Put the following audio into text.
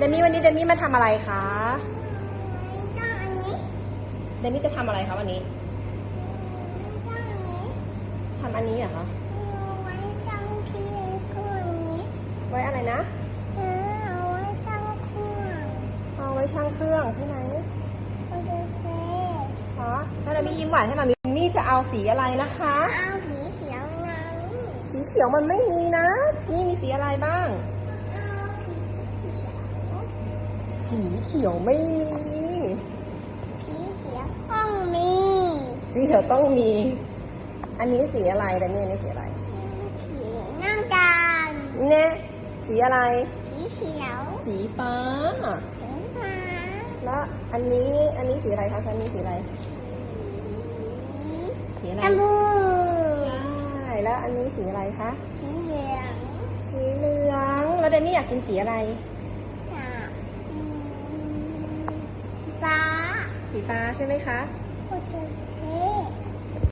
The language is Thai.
เดมี่วันนี้เดมี่มาทำอะไรคะต้องอันนี้เดมี่จะทำอะไรคะวันนี้ต้องอันนี้ทำอันนี้เหรอคะ เอาไว้ตั้งที่เครื่องนี้ไว้อะไรนะ เออเอาไว้ตั้งเครื่องเอาไว้ช่างเครื่องใช่ไหมโอเคคะถ้าเดมี่ยิ้มหวานให้มามีมี่จะเอาสีอะไรนะคะ เอาผีเขียวนั้นสีเขียวมันไม่มีนะ นี่มีสีอะไรบ้าง เสีเขียวไม่มีผีเขียวต้องมีสีเขียวต้องมี อันนี้สีอะไรแต่นี่อันนี้สีอะไรผีน้ำตาลเนี่ยสีอะไรผีเขียว สีฟ้าสีฟ้า แล้วอันนี้อันนี้สีอะไรคะชั้นนี้สีอะไร สีอะไรชมพูใช่แล้วอันนี้สีอะไรคะ สีเหลือง สีเหลือง แล้วเดนนี่อยากกินสีอะไร กับ สีฟ้าใช่ไหมคะ โอเค